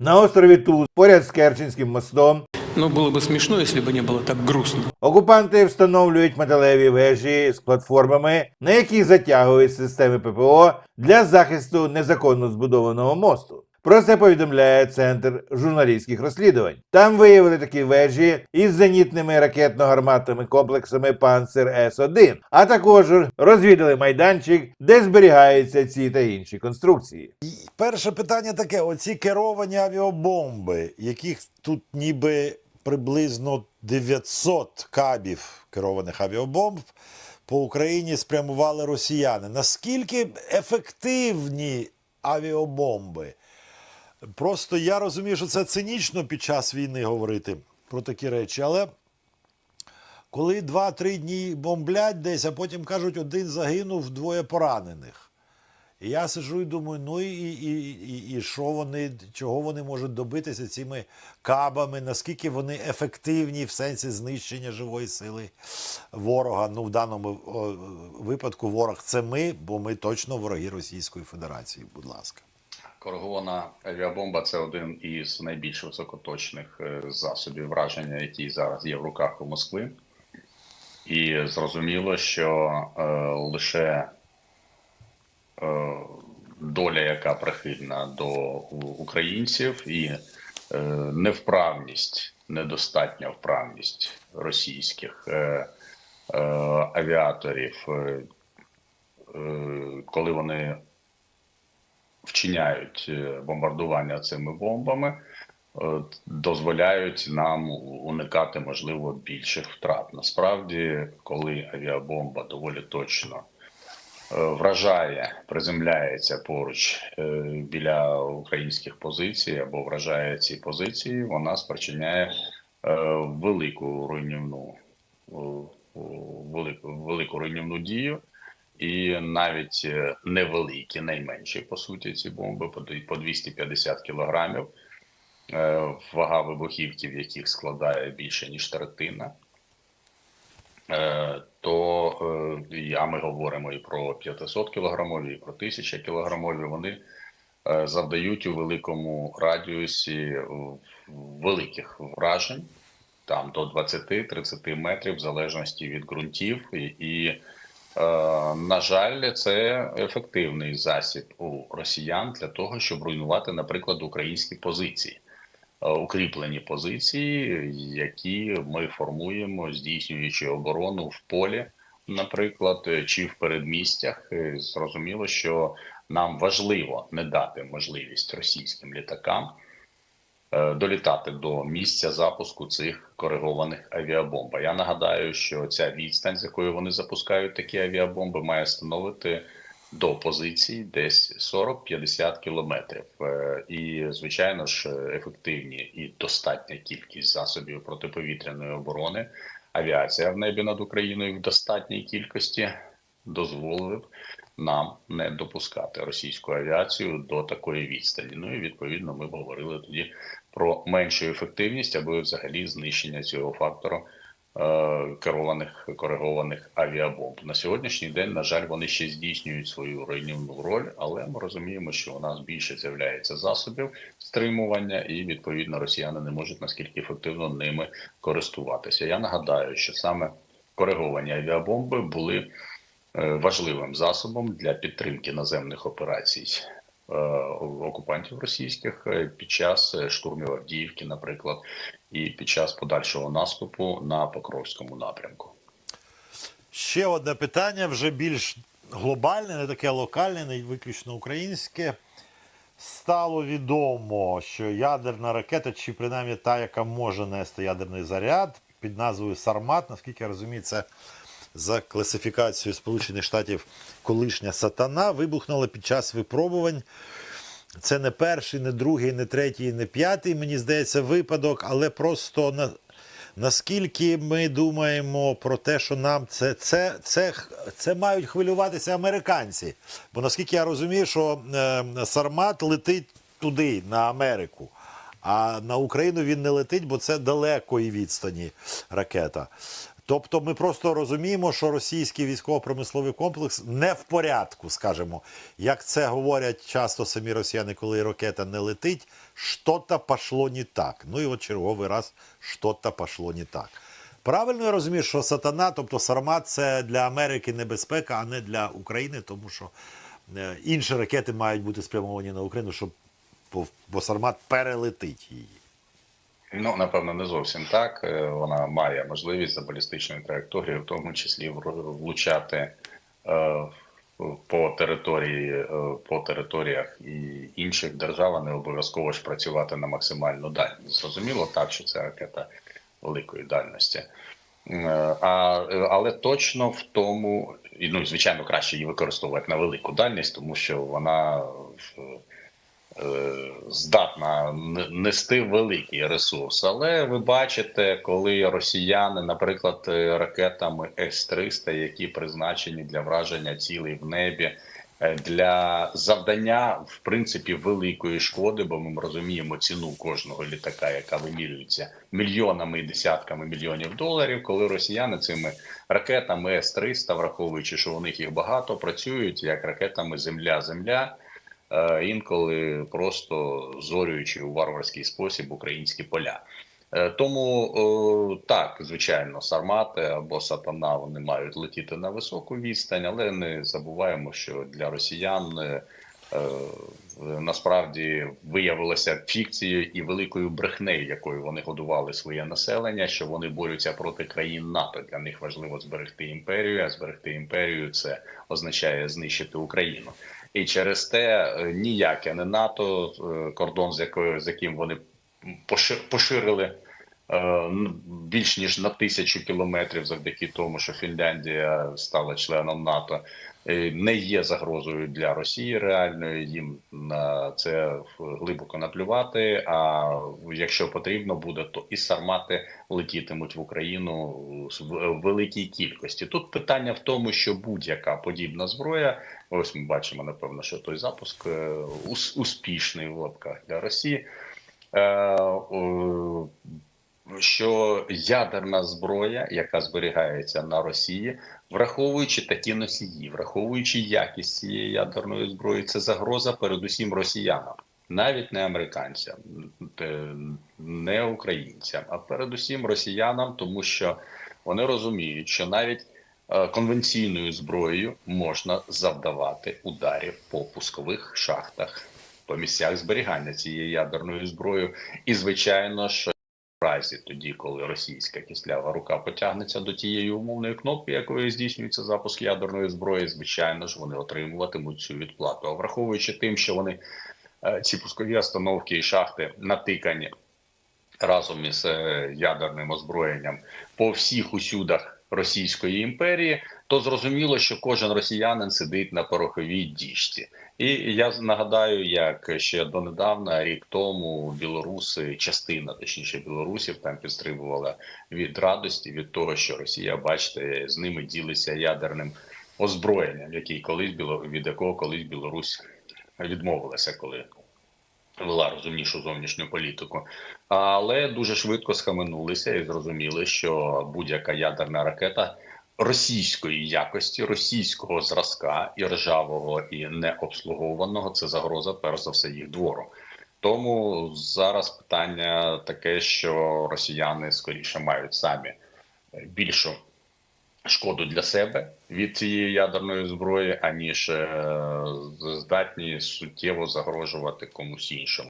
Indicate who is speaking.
Speaker 1: На острові Туз, поряд з Керченським мостом,
Speaker 2: Но было бы смешно, если бы не было так грустно.
Speaker 1: окупанти встановлюють металеві вежі з платформами, на які затягують системи ППО для захисту незаконно збудованого мосту. Про це повідомляє центр журналістських розслідувань. Там виявили такі вежі із зенітними ракетно-гарматними комплексами Панцер С-1, а також розвідали майданчик, де зберігаються ці та інші конструкції.
Speaker 3: Перше питання таке: оці керовані авіабомби, яких тут ніби приблизно 900 кабів керованих авіабомб по Україні спрямували росіяни. Наскільки ефективні авіабомби? Просто я розумію, що це цинічно під час війни говорити про такі речі, але коли 2-3 дні бомблять десь, а потім кажуть, один загинув, двоє поранених. І я сиджу і думаю, ну і, і, і, і що вони, чого вони можуть добитися цими кабами, наскільки вони ефективні в сенсі знищення живої сили ворога. Ну, в даному випадку ворог це ми, бо ми точно вороги Російської Федерації. Будь ласка.
Speaker 4: Коригована авіабомба це один із найбільш високоточних е, засобів враження, які зараз є в руках у Москви. І зрозуміло, що е, лише е, доля, яка прихильна до українців, і е, невправність, недостатня вправність російських е, е, авіаторів, е, е, коли вони вчиняють е, бомбардування цими бомбами, дозволяють нам уникати можливо більших втрат. Насправді, коли авіабомба доволі точно е, вражає, приземляється поруч е, біля українських позицій або вражає ці позиції, вона спричиняє е, велику руйнівну е, велику, велику руйнівну дію. І навіть е, невеликі, найменші по суті, ці бомби по по 250 кілограмів, е, вага вибухівки, в яких складає більше ніж третина. Е, То а ми говоримо і про 500 кілограмові, і про 1000 кілограмові. Вони завдають у великому радіусі великих вражень, там до 20-30 метрів, в залежності від ґрунтів і. Е, На жаль, це ефективний засіб у росіян для того, щоб руйнувати, наприклад, українські позиції, Е, укріплені позиції, які ми формуємо, здійснюючи оборону в полі, наприклад, чи в передмістях. Е, Зрозуміло, що нам важливо не дати можливість російським літакам долітати до місця запуску цих коригованих авіабомб. Я нагадаю, що ця відстань, з якої вони запускають такі авіабомби, має становити до позицій десь 40-50 кілометрів. Е, І, звичайно ж, ефективні і достатня кількість засобів протиповітряної оборони. Авіація в небі над Україною в достатній кількості дозволив нам не допускати російську авіацію до такої відстані. Ну і відповідно ми говорили тоді про меншу ефективність або взагалі знищення цього фактору е, керованих коригованих авіабомб. На сьогоднішній день, на жаль, вони ще здійснюють свою руйнівну роль, але ми розуміємо, що у нас більше з'являється засобів стримування, і відповідно росіяни не можуть наскільки ефективно ними користуватися. Я нагадаю, що саме кориговані авіабомби були важливим засобом для підтримки наземних операцій е, окупантів російських е, під час е, штурмів Авдіївки, наприклад, і під час подальшого наступу на Покровському напрямку.
Speaker 3: Ще одне питання, вже більш глобальне, не таке локальне, не виключно українське. Стало відомо, що ядерна ракета, чи принаймні та, яка може нести ядерний заряд під назвою Сармат, наскільки я розумію, це за класифікацією Сполучених Штатів колишня сатана, вибухнула під час випробувань. Це не перший, не другий, не третій, не п'ятий, мені здається, випадок, але просто на, наскільки ми думаємо про те, що нам це, це, це, це мають хвилюватися американці. Бо наскільки я розумію, що е, Сармат летить туди, на Америку. А на Україну він не летить, бо це далекої відстані ракета. Тобто ми просто розуміємо, що російський військово-промисловий комплекс не в порядку, скажімо. Як це говорять часто самі росіяни, коли ракета не летить, що-то пошло не так. Ну і от черговий раз що-то пошло не так. Правильно я розумію, що сатана, тобто Сармат, це для Америки небезпека, а не для України, тому що е, інші ракети мають бути спрямовані на Україну, щоб бо, Сармат перелетить її.
Speaker 4: Ну, напевно, не зовсім так. Е, Вона має можливість за балістичною траєкторією, в тому числі влучати е, по території, е, по територіях і інших держав, а не обов'язково ж працювати на максимальну дальність. Зрозуміло так, що це ракета великої дальності. А, але точно в тому, і, ну, звичайно, краще її використовувати на велику дальність, тому що вона е, здатна нести великий ресурс. Але ви бачите, коли росіяни, наприклад, е, ракетами С-300, які призначені для враження цілей в небі. е, Для завдання в принципі великої шкоди, бо ми розуміємо ціну кожного літака, яка вимірюється мільйонами і десятками мільйонів доларів. Коли росіяни цими ракетами С-300, враховуючи, що у них їх багато, працюють як ракетами Земля-Земля, е, інколи просто зорюючи у варварський спосіб українські поля. Е, Тому е, так, звичайно, сармати або сатана вони мають летіти на високу відстань, але не забуваємо, що для росіян е, е, насправді виявилося фікцією і великою брехнею, якою вони годували своє населення, що вони борються проти країн НАТО. Для них важливо зберегти імперію, а зберегти імперію це означає знищити Україну. І через те е, ніяке не НАТО, е, кордон, з якою з яким вони поши- поширили більш ніж на тисячу кілометрів, завдяки тому, що Фінляндія стала членом НАТО, е, не є загрозою для Росії реальною. Їм на це глибоко наплювати. А якщо потрібно буде, то і сармати летітимуть в Україну в великій кількості. Тут питання в тому, що будь-яка подібна зброя. Ось ми бачимо, напевно, що той запуск е, успішний в лапках для Росії. Що ядерна зброя, яка зберігається на Росії, враховуючи такі носії, враховуючи якість цієї ядерної зброї, це загроза передусім росіянам, навіть не американцям, е, не українцям, а передусім росіянам, тому що вони розуміють, що навіть е, конвенційною зброєю можна завдавати ударів по пускових шахтах, по місцях зберігання цієї ядерної зброї, і звичайно ж. Разі тоді, коли російська кислява рука потягнеться до тієї умовної кнопки, якою здійснюється запуск ядерної зброї, звичайно ж вони отримуватимуть цю відплату. А враховуючи тим, що вони е, ці пускові остановки і шахти натикані разом із е, ядерним озброєнням по всіх усюдах Російської імперії, то зрозуміло, що кожен росіянин сидить на пороховій діжці. І я нагадаю, як ще донедавна, рік тому, білоруси, частина точніше білорусів, там підстрибувала від радості від того, що Росія, бачите, з ними ділиться ядерним озброєнням, який колись від якого колись Білорусь відмовилася, коли вела розумнішу зовнішню політику, але дуже швидко схаменулися і зрозуміли, що будь-яка ядерна ракета російської якості, російського зразка і ржавого і необслугованого це загроза, перш за все, їх двору. Тому зараз питання таке, що росіяни скоріше мають самі більшу шкоду для себе від цієї ядерної зброї, аніж е, здатні суттєво загрожувати комусь іншому.